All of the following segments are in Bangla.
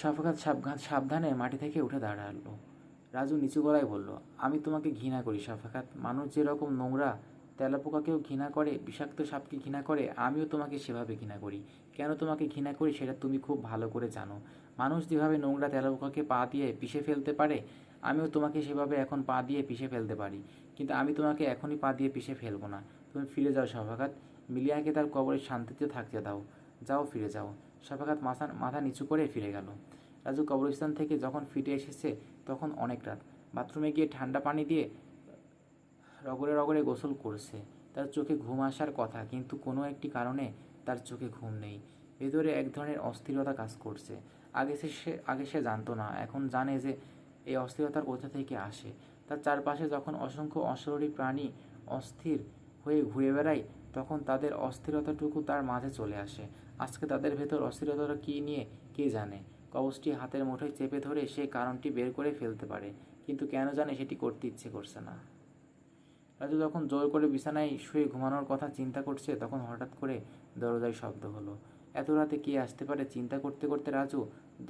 সাফকাত সাবধান সাবধানে মাটি থেকে উঠে দাঁড়াল। রাজু নিচু গলায় বলল, আমি তোমাকে ঘৃণা করি সাফাকাত মানুষ যেরকম নোংরা, তেলাপোকাকেও ঘৃণা করে, বিষাক্ত সাপকে ঘৃণা করে, আমিও তোমাকে সেভাবে ঘৃণা করি। কেন তোমাকে ঘৃণা করি সেটা তুমি খুব ভালো করে জানো। মানুষ যেভাবে নোংরা তেলাপোকাকে পা দিয়ে পিষে ফেলতে পারে, আমিও তোমাকে সেভাবে এখন পা দিয়ে পিষে ফেলতে পারি। কিন্তু আমি তোমাকে এখনই পা দিয়ে পিষে ফেলব না। তুমি ফিরে যাও সাফাকাত মিলিয়াকে তার কবরে শান্তিতে থাকতে দাও। যাও, ফিরে যাও। সাফাকাত মাথা মাথা নিচু করে ফিরে গেল। রাজু কবরস্থান থেকে যখন ফিরে এসেছে, তখন অনেক রাত। বাথরুমে গিয়ে ঠান্ডা পানি দিয়ে রগড়ে রগড়ে গোসল করছে। তার চোখে ঘুম আসার কথা, কিন্তু কোনো একটি কারণে তার চোখে ঘুম নেই। ভেতরে এক ধরনের অস্থিরতা কাজ করছে। আগে সে আগে সে জানতো না, এখন জানে যে এই অস্থিরতার কোথা থেকে আসে। তার চারপাশে যখন অসংখ্য অশরীরী প্রাণী অস্থির হয়ে ঘুরে বেড়ায় তখন তাদের অস্থিরতাটুকু তার মাঝে চলে আসে। আজকে তাদের ভেতর অস্থিরতাটা কী নিয়ে, কে জানে? কবচটি হাতের মুঠোয় চেপে ধরে সে কারণটি বের করে ফেলতে পারে, কিন্তু কেন জানে সেটি করতে ইচ্ছে করছে না। রাজু যখন জোর করে বিছানায় শুয়ে ঘুমানোর কথা চিন্তা করছে, তখন হঠাৎ করে দরজায় শব্দ হলো। এত রাতে কে আসতে পারে চিন্তা করতে করতে রাজু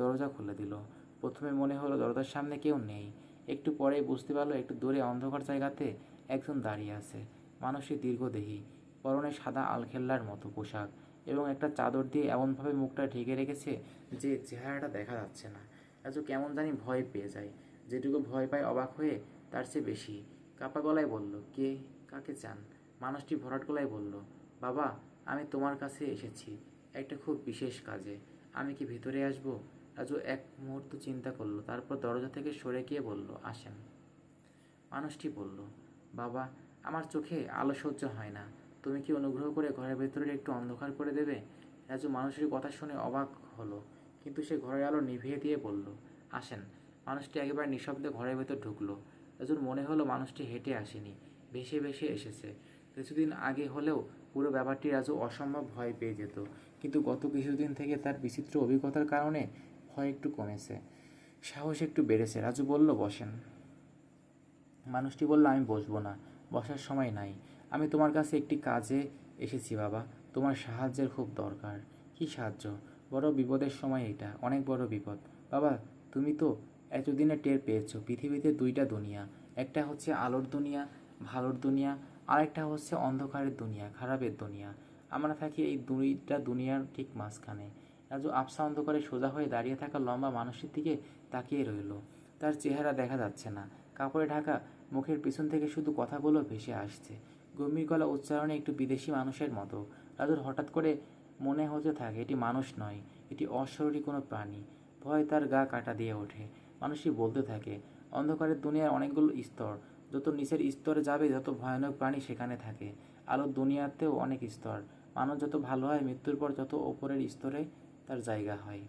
দরজা খুলে দিল। প্রথমে মনে হলো দরজার সামনে কেউ নেই। একটু পরেই বুঝতে পারল, একটু দূরে অন্ধকার জায়গাতে একজন দাঁড়িয়ে আছে। মানুষটি দীর্ঘদেহী। পরনে সাদা আলখেল্লার মতো পোশাক এবং একটা চাদর দিয়ে এমনভাবে মুখটা ঢেকে রেখেছে যে চেহারাটা দেখা যাচ্ছে না। রাজু কেমন জানি ভয় পেয়ে যায়। যেটুকু ভয় পায় অবাক হয়ে তার চেয়ে বেশি। কাপা গলায় বলল, কে? কাকে চান? মানুষটি ভরাট গলায় বলল, বাবা, আমি তোমার কাছে এসেছি। একটা খুব বিশেষ কাজে। আমি কি ভিতরে আসব? রাজু এক মুহূর্ত চিন্তা করল, তারপর দরজা থেকে সরে গিয়ে বলল, আসেন। মানুষটি বলল, বাবা, আমার চোখে আলো সহ্য হয় না। তুমি কি অনুগ্রহ করে ঘরের ভেতরে একটু অন্ধকার করে দেবে? রাজু মানুষের কথা শুনে অবাক হলো, কিন্তু সে ঘরের আলো নিভিয়ে দিয়ে বলল, আসেন। মানুষটি একেবারে নিঃশব্দে ঘরের ভেতর ঢুকলো। রাজুর মনে হলো মানুষটি হেঁটে আসেনি, ভেসে ভেসে এসেছে। কিছুদিন আগে হলেও পুরো ব্যাপারটি রাজু অসম্ভব ভয় পেয়ে যেত, কিন্তু গত কিছুদিন থেকে তার বিচিত্র অভিজ্ঞতার কারণে ভয় একটু কমেছে। সাহস একটু বেড়েছে। রাজু বলল, বসেন। মানুষটি বলল, আমি বসবো না, বসার সময় নাই। আমি তোমার কাছে একটি কাজে এসেছি বাবা। তোমার সাহায্যের খুব দরকার। কি সাহায্য? বড় বিপদের সময় এটা, অনেক বড় বিপদ। বাবা, তুমি তো এতদিনে টের পেয়েছ, পৃথিবীতে দুইটা দুনিয়া। একটা হচ্ছে আলোর দুনিয়া, ভালোর দুনিয়া, আরেকটা হচ্ছে অন্ধকারের দুনিয়া, খারাপের দুনিয়া। আমরা থাকি এই দুইটা দুনিয়ার ঠিক মাঝখানে। রাজু আফসা অন্ধকারে সোজা হয়ে দাঁড়িয়ে থাকা লম্বা মানুষের দিকে তাকিয়ে রইল। তার চেহারা দেখা যাচ্ছে না। কাপড়ে ঢাকা, মুখের পিছন থেকে শুধু কথাগুলো ভেসে আসছে। গম্ভীর গলা উচ্চারণে একটু বিদেশি মানুষের মতো। রাজুর হঠাৎ করে মনে হতে থাকে, এটি মানুষ নয়, এটি অশরীরী কোনো প্রাণী। ভয় তার গা কাটা দিয়ে ওঠে। মানুষই বলতে থাকে অন্ধকারের দুনিয়ার অনেকগুলো স্তর, যত নিচের স্তরে যাবে, যত ভয়ানক প্রাণী সেখানে থাকে। আলোর দুনিয়াতেও অনেক স্তর। মানুষ যত ভালো হয়, মৃত্যুর পর যত ওপরের স্তরে তার জায়গা হয়।